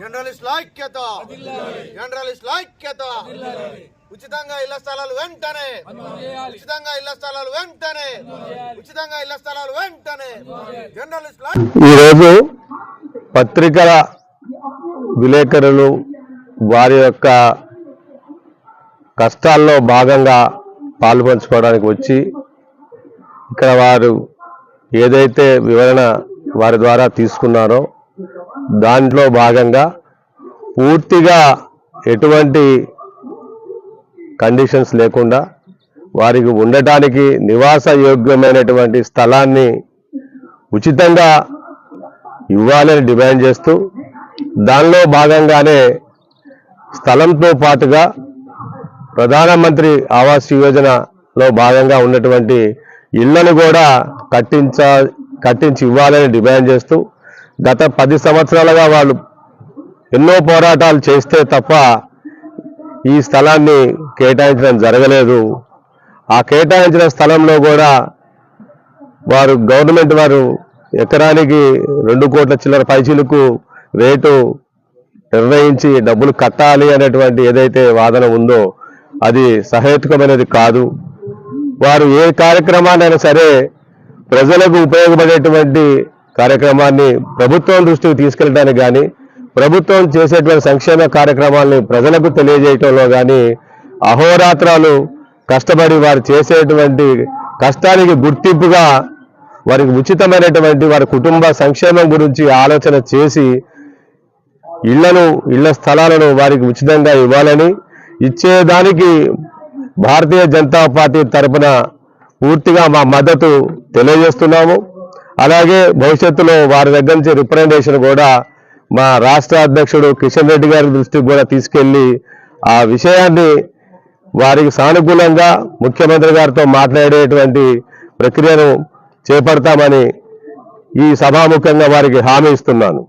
జర్నలిస్టుల ఐక్యత. జర్నలిస్టుల ఐక్యత. ఉచితంగా ఇళ్ళ స్థలాలు వెంటనే. ఉచితంగా ఇళ్ళ స్థలాలు వెంటనే. ఉచితంగా ఇళ్ళ స్థలాలు వెంటనే. జర్నలిస్టుల ఈరోజు పత్రికల విలేకరులు వారి యొక్క కష్టాల్లో భాగంగా పాల్పంచుకోవడానికి వచ్చి ఇక్కడ వారు ఏదైతే వివరణ వారి ద్వారా తీసుకున్నారో దాంట్లో భాగంగా పూర్తిగా ఎటువంటి కండిషన్స్ లేకుండా వారికి ఉండటానికి నివాస యోగ్యమైనటువంటి స్థలాన్ని ఉచితంగా ఇవ్వాలని డిమాండ్ చేస్తూ దానిలో భాగంగానే స్థలంతో పాటుగా ప్రధానమంత్రి ఆవాస్ యోజనలో భాగంగా ఉన్నటువంటి ఇళ్ళను కూడా కట్టించ కట్టించి ఇవ్వాలని డిమాండ్ చేస్తూ గత పది సంవత్సరాలుగా వాళ్ళు ఎన్నో పోరాటాలు చేస్తే తప్ప ఈ స్థలాన్ని కేటాయించడం జరగలేదు. ఆ కేటాయించిన స్థలంలో కూడా వారు గవర్నమెంట్ వారు ఎకరానికి రెండు కోట్ల చిల్లర పైచీలకు రేటు నిర్ణయించి డబ్బులు కట్టాలి అనేటువంటి ఏదైతే వాదన ఉందో అది సహేతుకమైనది కాదు. వారు ఏ కార్యక్రమాన్నైనా సరే ప్రజలకు ఉపయోగపడేటువంటి కార్యక్రమాన్ని ప్రభుత్వం దృష్టికి తీసుకెళ్ళడానికి కానీ ప్రభుత్వం చేసేటువంటి సంక్షేమ కార్యక్రమాలని ప్రజలకు తెలియజేయటంలో కానీ అహోరాత్రాలు కష్టపడి వారు చేసేటువంటి కష్టానికి గుర్తింపుగా వారికి ఉచితమైనటువంటి వారి కుటుంబ సంక్షేమం గురించి ఆలోచన చేసి ఇళ్ళను ఇళ్ళ స్థలాలను వారికి ఉచితంగా ఇవ్వాలని ఇచ్చేదానికి భారతీయ జనతా పార్టీ తరపున పూర్తిగా మా మద్దతు తెలియజేస్తున్నాము. అలాగే భవిష్యత్తులో వారి దగ్గర నుంచి రిప్రజెంటేషన్ కూడా మా రాష్ట్ర అధ్యక్షుడు కిషన్ రెడ్డి గారి దృష్టికి కూడా తీసుకెళ్ళి ఆ విషయాన్ని వారికి సానుకూలంగా ముఖ్యమంత్రి గారితో మాట్లాడేటువంటి ప్రక్రియను చేపడతామని ఈ సభాముఖంగా వారికి హామీ ఇస్తున్నాను.